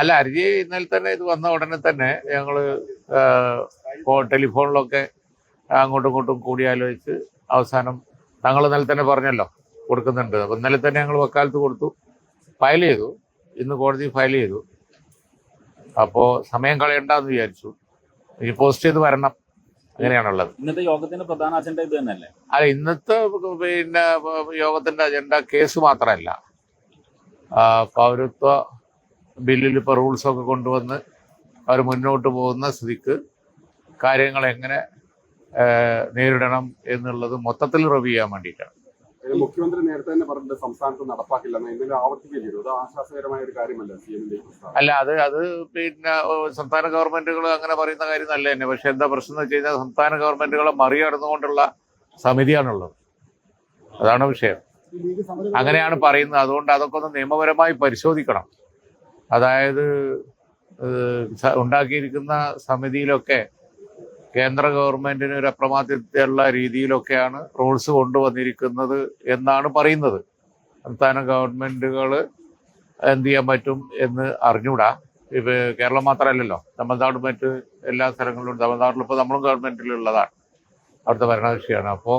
അല്ല ഹർജി ഇന്നലെ തന്നെ ഇത് വന്ന ഉടനെ തന്നെ ഞങ്ങൾ ടെലിഫോണിലൊക്കെ അങ്ങോട്ടും ഇങ്ങോട്ടും കൂടിയാലോചിച്ച് അവസാനം ഞങ്ങൾ ഇന്നലെ തന്നെ പറഞ്ഞല്ലോ കൊടുക്കുന്നുണ്ട്. അപ്പൊ ഇന്നലെ തന്നെ ഞങ്ങൾ വക്കാലത്ത് കൊടുത്തു. ഫയൽ ചെയ്തു. ഇന്ന് കോടതി ഫയൽ ചെയ്തു. അപ്പോൾ സമയം കളയണ്ടെന്ന് വിചാരിച്ചു. ഇനി പോസ്റ്റ് ചെയ്ത് വരണം. അങ്ങനെയാണുള്ളത്. ഇന്നത്തെ യോഗത്തിന്റെ പ്രധാന അജണ്ട ഇത് തന്നെയല്ലേ? അല്ല ഇന്നത്തെ പിന്നെ യോഗത്തിന്റെ അജണ്ട കേസ് മാത്രമല്ല. പൗരത്വ ബില്ലിൽ ഇപ്പോൾ റൂൾസൊക്കെ കൊണ്ടുവന്ന് അവർ മുന്നോട്ട് പോകുന്ന സ്ഥിതിക്ക് കാര്യങ്ങൾ എങ്ങനെ നേരിടണം എന്നുള്ളത് മൊത്തത്തിൽ റിവ്യൂ ചെയ്യാൻ വേണ്ടിയിട്ടാണ്. മുഖ്യമന്ത്രി നേരത്തെ തന്നെ പറഞ്ഞിട്ട് സംസ്ഥാനത്ത് നടപ്പാക്കില്ല ഇന്നലെ ആവർത്തിക്കുകയും ചെയ്തു. അത് ആശ്വാസകരമായ ഒരു കാര്യമല്ല സി എമ്മിന്റെ അല്ല അത് അത് പിന്നെ സംസ്ഥാന ഗവൺമെന്റുകൾ അങ്ങനെ പറയുന്ന കാര്യം നല്ല തന്നെ. പക്ഷെ എന്താ പ്രശ്നം എന്ന് വെച്ച് കഴിഞ്ഞാൽ സംസ്ഥാന ഗവൺമെന്റുകളെ മറികടന്നുകൊണ്ടുള്ള സമിതിയാണുള്ളത്. അതാണ് വിഷയം. അങ്ങനെയാണ് പറയുന്നത്. അതുകൊണ്ട് അതൊക്കെ ഒന്ന് നിയമപരമായി പരിശോധിക്കണം. അതായത് ഉണ്ടാക്കിയിരിക്കുന്ന സമിതിയിലൊക്കെ കേന്ദ്ര ഗവൺമെന്റിന് ഒരു അപ്രമാദിത്വമുള്ള രീതിയിലൊക്കെയാണ് റൂൾസ് കൊണ്ടുവന്നിരിക്കുന്നത് എന്നാണ് പറയുന്നത്. സംസ്ഥാന ഗവൺമെന്റുകൾ എന്ത് ചെയ്യാൻ പറ്റും എന്ന് അറിഞ്ഞൂടാ. ഇപ്പൊ കേരളം മാത്രമല്ലല്ലോ തമിഴ്നാട് മറ്റ് എല്ലാ സ്ഥലങ്ങളിലും തമിഴ്നാട്ടിൽ ഇപ്പോൾ നമ്മളും ഗവൺമെന്റിലുള്ളതാണ്. അവിടുത്തെ ഭരണകക്ഷിയാണ്. അപ്പോൾ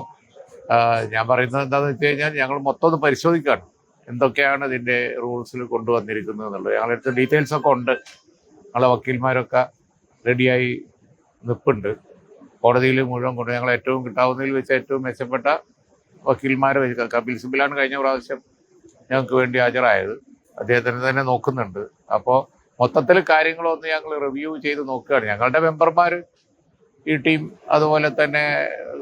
ഞാൻ പറയുന്നത് എന്താണെന്ന് വെച്ച് കഴിഞ്ഞാൽ ഞങ്ങൾ മൊത്തം ഒന്ന് പരിശോധിക്കുകയാണ് എന്തൊക്കെയാണ് ഇതിന്റെ റൂൾസിൽ കൊണ്ടുവന്നിരിക്കുന്നത് എന്നുള്ളത്. ഞങ്ങളുടെ അടുത്ത് ഡീറ്റെയിൽസ് ഒക്കെ ഉണ്ട്. ഞങ്ങളെ വക്കീൽമാരൊക്കെ റെഡിയായി നിൽപ്പുണ്ട് കോടതിയിൽ മുഴുവൻ കൊണ്ട് ഞങ്ങൾ ഏറ്റവും കിട്ടാവുന്നതിൽ വെച്ച് ഏറ്റവും മെച്ചപ്പെട്ട വക്കീൽമാരെ വെച്ച് കപിൽ സിബിലാണ് കഴിഞ്ഞ പ്രാവശ്യം ഞങ്ങൾക്ക് വേണ്ടി ഹാജരായത്. അദ്ദേഹത്തിന് തന്നെ നോക്കുന്നുണ്ട്. അപ്പോൾ മൊത്തത്തിൽ കാര്യങ്ങളൊന്ന് ഞങ്ങൾ റിവ്യൂ ചെയ്ത് നോക്കുകയാണ്. ഞങ്ങളുടെ മെമ്പർമാർ ഈ ടീം അതുപോലെ തന്നെ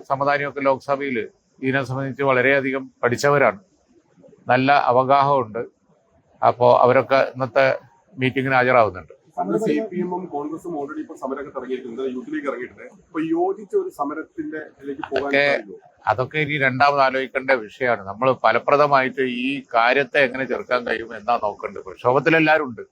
സമതാനിയൊക്കെ ലോക്സഭയിൽ ഇതിനെ സംബന്ധിച്ച് വളരെയധികം പഠിച്ചവരാണ്. നല്ല അവഗാഹമുണ്ട്. അപ്പോൾ അവരൊക്കെ ഇന്നത്തെ മീറ്റിങ്ങിന് ഹാജരാകുന്നുണ്ട് സി പി എമ്മും കോൺഗ്രസും ഓൾറെഡി ഇപ്പൊ സമരമൊക്കെ ഇറങ്ങിയിട്ടുണ്ട്. യൂത്ത് ലീഗ് ഇറങ്ങിയിട്ടുണ്ട്. അപ്പൊ യോജിച്ച ഒരു സമരത്തിന്റെ ഇതിലേക്ക് പോകാൻ ഒക്കെ സാധിക്കുമോ? അതൊക്കെ ഇനി രണ്ടാമത് ആലോചിക്കേണ്ട വിഷയമാണ്. നമ്മൾ ഫലപ്രദമായിട്ട് ഈ കാര്യത്തെ എങ്ങനെ ചെറുക്കാൻ കഴിയും എന്നാ നോക്കേണ്ടത് പ്രക്ഷോഭത്തിൽ എല്ലാവരും ഉണ്ട്.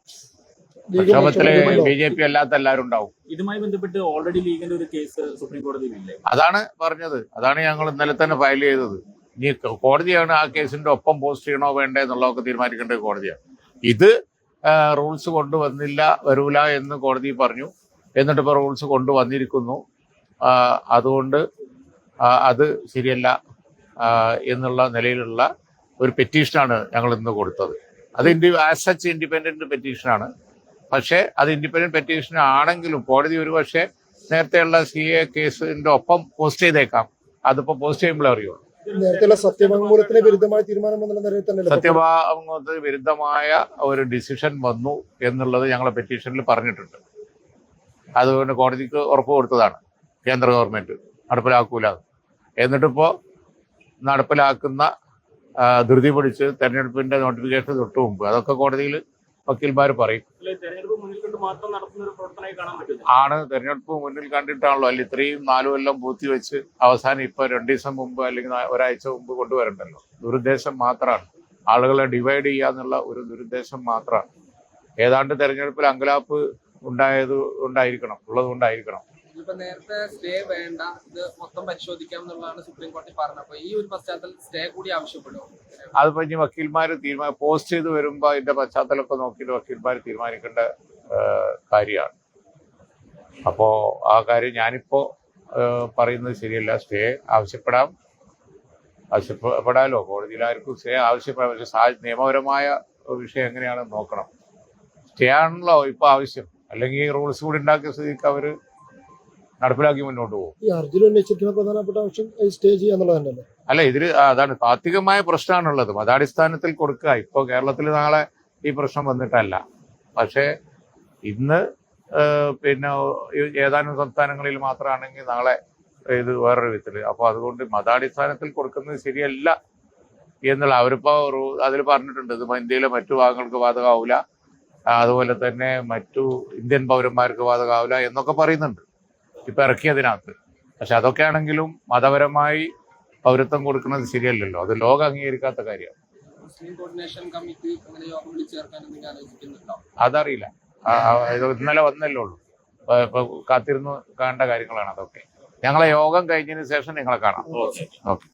പ്രക്ഷോഭത്തിൽ ബി ജെ പി അല്ലാത്ത എല്ലാവരും ഉണ്ടാവും. ഇതുമായി ബന്ധപ്പെട്ട് ഓൾറെഡി ലീഗിന്റെ ഒരു കേസ് സുപ്രീം കോടതിയിൽ അതാണ് പറഞ്ഞത്. അതാണ് ഞങ്ങൾ ഇന്നലെ തന്നെ ഫയൽ ചെയ്തത്. ഇനി കോടതിയാണ് ആ കേസിന്റെ ഒപ്പം പോസ്റ്റ് ചെയ്യണോ വേണ്ടേ എന്നുള്ളതൊക്കെ തീരുമാനിക്കേണ്ടത് കോടതിയാണ്. ഇത് റൂൾസ് കൊണ്ടുവന്നില്ല വരൂല എന്ന് കോടതി പറഞ്ഞു. എന്നിട്ട് ഇപ്പോൾ റൂൾസ് കൊണ്ടുവന്നിരിക്കുന്നു. അതുകൊണ്ട് അത് ശരിയല്ല എന്നുള്ള നിലയിലുള്ള ഒരു പെറ്റീഷനാണ് ഞങ്ങൾ ഇന്ന് കൊടുത്തത്. അത് ഇൻഡി ആസ് സച്ച് ഇൻഡിപെൻഡന്റ് പെറ്റീഷനാണ്. പക്ഷേ അത് ഇൻഡിപെൻഡന്റ് പെറ്റീഷൻ ആണെങ്കിലും കോടതി ഒരു പക്ഷേ നേരത്തെയുള്ള സി എ കേസിന്റെ ഒപ്പം പോസ്റ്റ് ചെയ്തേക്കാം. അതിപ്പോ പോസ്റ്റ് ചെയ്യുമ്പോഴേ അറിയുള്ളൂ. നേരത്തെയുള്ള സത്യവാങ്മൂലത്തിന് വിരുദ്ധമായ തീരുമാനം എന്നുള്ള നിലയിൽ തന്നെ സത്യവാങ്മൂലത്തിന് വിരുദ്ധമായ ഒരു ഡിസിഷൻ വന്നു എന്നുള്ളത് ഞങ്ങളെ പെറ്റീഷനിൽ പറഞ്ഞിട്ടുണ്ട് അതുകൊണ്ട് കോടതിക്ക് ഉറപ്പ് കൊടുത്തതാണ് കേന്ദ്ര ഗവൺമെന്റ് നടപ്പിലാക്കൂല എന്ന്. എന്നിട്ടിപ്പോ നടപ്പിലാക്കുന്ന ധൃതി പിടിച്ച് തെരഞ്ഞെടുപ്പിന്റെ നോട്ടിഫിക്കേഷൻ തൊട്ട് മുമ്പ് അതൊക്കെ കോടതിയിൽ വക്കീൽമാർ പറയും മാത്രം നടത്തുന്ന ഒരു പ്രവർത്തനമായി കാണാൻ പറ്റും ആണ്. തെരഞ്ഞെടുപ്പ് മുന്നിൽ കണ്ടിട്ടാണല്ലോ. അല്ല ഇത്രയും നാലു കൊല്ലം പൂത്തി വെച്ച് അവസാനം ഇപ്പൊ രണ്ടു ദിവസം മുമ്പ് അല്ലെങ്കിൽ ഒരാഴ്ച മുമ്പ് കൊണ്ടുവരണ്ടല്ലോ. ദുരുദ്ദേശം മാത്രമാണ് ആളുകളെ ഡിവൈഡ് ചെയ്യാന്നുള്ള ഒരു ദുരുദ്ദേശം മാത്രമാണ് ഏതാണ്ട് തെരഞ്ഞെടുപ്പിൽ അങ്കലാപ്പ് ഉണ്ടായത് ഉണ്ടായിരിക്കണം. ഉള്ളത് കൊണ്ടായിരിക്കണം ഇപ്പൊ നേരത്തെ സ്റ്റേ വേണ്ട ഇത് മൊത്തം പരിശോധിക്കാം എന്നുള്ളതാണ് സുപ്രീം കോടതി പറഞ്ഞത്. അപ്പൊ ഈ ഒരു പശ്ചാത്തലത്തിൽ സ്റ്റേ കൂടി ആവശ്യപ്പെടും അതിപ്പോ ഇനി വക്കീൽമാർ തീരുമാനം പോസ്റ്റ് ചെയ്ത് വരുമ്പോ അതിന്റെ പശ്ചാത്തലമൊക്കെ നോക്കിയിട്ട് വക്കീൽമാർ തീരുമാനിക്കേണ്ട കാര്യമാണ്. അപ്പോ ആ കാര്യം ഞാനിപ്പോ പറയുന്നത് ശരിയല്ല. സ്റ്റേ ആവശ്യപ്പെടാം. ആവശ്യപ്പെടാലോ? കോടതിയിൽ ആർക്കും സ്റ്റേ ആവശ്യപ്പെടാം. പക്ഷെ നിയമപരമായ വിഷയം എങ്ങനെയാണ് നോക്കണം. സ്റ്റേ ആണല്ലോ ഇപ്പൊ ആവശ്യം. അല്ലെങ്കിൽ റൂൾസ് കൂടി ഉണ്ടാക്കിയ സ്ഥിതിക്ക് അവർ നടപ്പിലാക്കി മുന്നോട്ട് പോകും. ഈ ഹർജിയിൽ ഉന്നയിച്ചിരിക്കുന്ന പ്രധാനപ്പെട്ട ആവശ്യം? സ്റ്റേ ചെയ്യുക അല്ല? ഇതിൽ അതാണ് താത്വികമായ പ്രശ്നമാണുള്ളത്. മതാടിസ്ഥാനത്തിൽ കൊടുക്കുക. ഇപ്പോൾ കേരളത്തിൽ നാളെ ഈ പ്രശ്നം വന്നിട്ടല്ല. പക്ഷേ ഇന്ന് പിന്നെ ഏതാനും സംസ്ഥാനങ്ങളിൽ മാത്രമാണെങ്കിൽ നാളെ ഇത് വേറൊരു വിധത്തിൽ. അപ്പോൾ അതുകൊണ്ട് മതാടിസ്ഥാനത്തിൽ കൊടുക്കുന്നത് ശരിയല്ല എന്നുള്ള അവരിപ്പോ അതിൽ പറഞ്ഞിട്ടുണ്ട്. ഇത് ഇന്ത്യയിലെ മറ്റു ഭാഗങ്ങൾക്ക് ബാധകമാവില്ല അതുപോലെ തന്നെ മറ്റു ഇന്ത്യൻ പൗരന്മാർക്ക് ബാധകമാവില്ല എന്നൊക്കെ പറയുന്നുണ്ട്. ഇപ്പൊ ഇറക്കിയതിനകത്ത് പക്ഷെ അതൊക്കെ ആണെങ്കിലും മതപരമായി പൗരത്വം കൊടുക്കുന്നത് ശരിയല്ലല്ലോ. അത് ലോകം അംഗീകരിക്കാത്ത കാര്യമാണ്. അതറിയില്ല. ഇന്നലെ വന്നല്ലേ ഉള്ളൂ. ഇപ്പൊ കാത്തിരുന്ന് കാണേണ്ട കാര്യങ്ങളാണ് അതൊക്കെ. ഞങ്ങളെ യോഗം കഴിഞ്ഞതിന് ശേഷം നിങ്ങളെ കാണാം. ഓക്കെ.